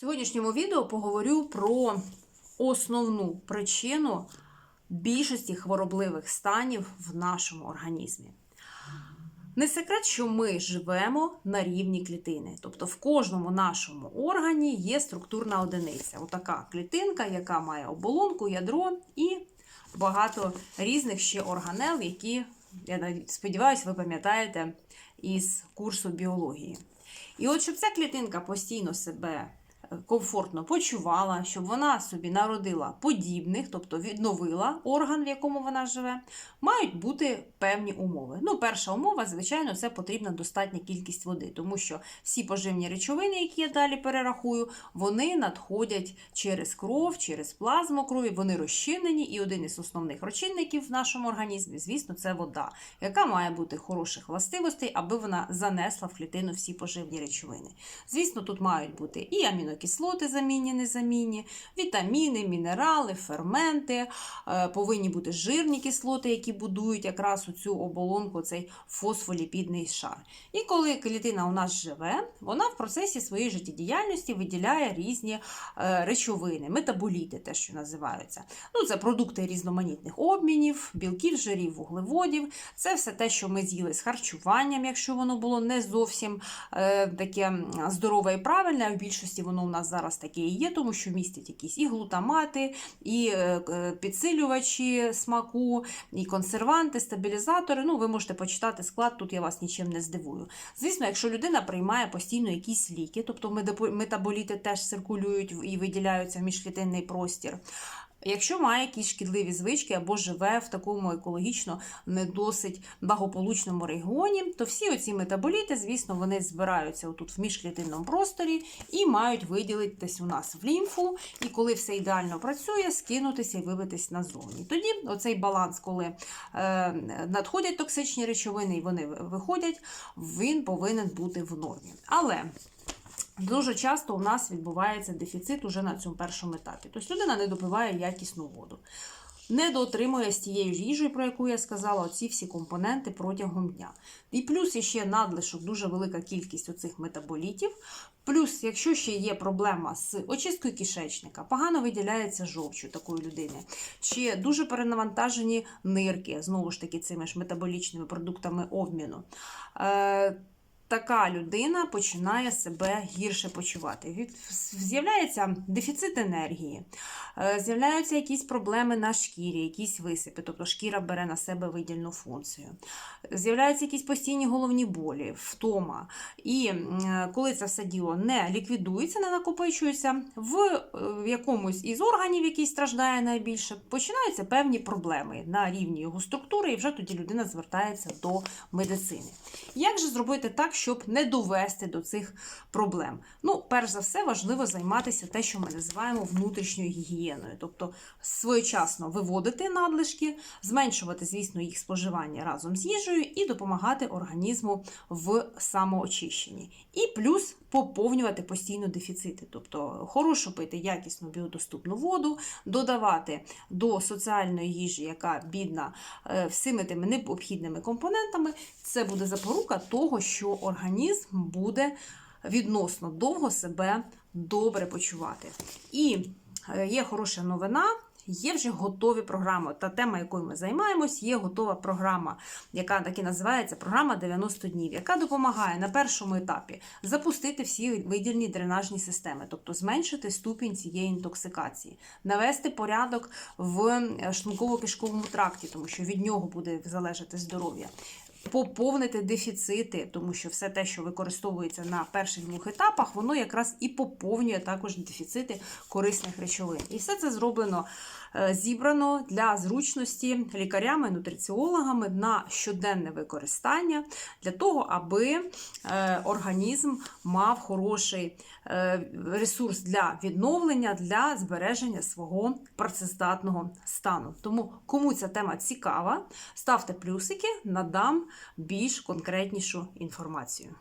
сьогоднішньому відео поговорю про основну причину більшості хворобливих станів в нашому організмі. Не секрет, що ми живемо на рівні клітини. Тобто в кожному нашому органі є структурна одиниця. Отака клітинка, яка має оболонку, ядро і багато різних ще органел, які, я сподіваюся, ви пам'ятаєте із курсу біології. І от щоб ця клітинка постійно себе комфортно почувала, щоб вона собі народила подібних, тобто відновила орган, в якому вона живе, мають бути певні умови. Ну, перша умова, звичайно, це потрібна достатня кількість води, тому що всі поживні речовини, які я далі перерахую, вони надходять через кров, через плазму крові, вони розчинені, і один із основних розчинників в нашому організмі, звісно, це вода, яка має бути хороших властивостей, аби вона занесла в клітину всі поживні речовини. Звісно, тут мають бути і амінокислоти замінні, незамінні, вітаміни, мінерали, ферменти, е, повинні бути жирні кислоти, які будують якраз у цю оболонку, цей фосфоліпідний шар. І коли клітина у нас живе, вона в процесі своєї життєдіяльності виділяє різні е, речовини, метаболіти, те, що називаються. Ну, це продукти різноманітних обмінів, білків, жирів, вуглеводів. Це все те, що ми з'їли з харчуванням, якщо воно було не зовсім е, таке здорове і правильне. а В більшості воно нас зараз таке і є, тому що містять якісь і глутамати, і е, е, підсилювачі смаку, і консерванти, стабілізатори. Ну, ви можете почитати склад, тут я вас нічим не здивую. Звісно, якщо людина приймає постійно якісь ліки, тобто метаболіти теж циркулюють і виділяються в міжклітинний простір. Якщо має якісь шкідливі звички або живе в такому екологічно не досить благополучному регіоні, то всі оці метаболіти, звісно, вони збираються отут в міжклітинному просторі і мають виділитись у нас в лімфу, і коли все ідеально працює, скинутися і вибитись назовні. Тоді оцей баланс, коли е, надходять токсичні речовини і вони виходять, він повинен бути в нормі. Але Дуже часто у нас відбувається дефіцит уже на цьому першому етапі. Тобто людина не допиває якісну воду, не доотримує з тією ж їжею, про яку я сказала, оці всі компоненти протягом дня. І плюс ще надлишок, дуже велика кількість оцих метаболітів. Плюс, якщо ще є проблема з очисткою кишечника, погано виділяється жовч у такої людини, чи дуже перенавантажені нирки, знову ж таки, цими ж метаболічними продуктами обміну. Така людина починає себе гірше почувати. З'являється дефіцит енергії, е, з'являються якісь проблеми на шкірі, якісь висипи, тобто шкіра бере на себе видільну функцію. З'являються якісь постійні головні болі, втома. І коли це все діло не ліквідується, не накопичується, е, в якомусь із органів, який страждає найбільше, починаються певні проблеми на рівні його структури, і вже тоді людина звертається до медицини. Як же зробити так, щоб не довести до цих проблем? Ну, перш за все, важливо займатися те, що ми називаємо внутрішньою гігієною, тобто своєчасно виводити надлишки, зменшувати, звісно, їх споживання разом з їжею і допомагати організму в самоочищенні. І плюс поповнювати постійно дефіцити, тобто хорошо пити якісну біодоступну воду, додавати до соціальної їжі, яка бідна е, всіми тими необхідними компонентами, це буде запорука того, що організм буде відносно довго себе добре почувати. І е, є хороша новина. Є вже готові програми. Та тема, якою ми займаємось, є готова програма, яка так і називається програма 90 днів, яка допомагає на першому етапі запустити всі видільні дренажні системи, тобто зменшити ступінь цієї інтоксикації, навести порядок в е, шлунково-кишковому тракті, тому що від нього буде залежати здоров'я. Поповнити дефіцити, тому що все те, що використовується на перших двох етапах, воно якраз і поповнює також дефіцити корисних речовин. І все це зроблено е, зібрано для зручності лікарями, нутриціологами на щоденне використання для того, аби е, організм мав хороший е, ресурс для відновлення, для збереження свого працездатного стану. Тому кому ця тема цікава, ставте плюсики, надам більш конкретнішу інформацію.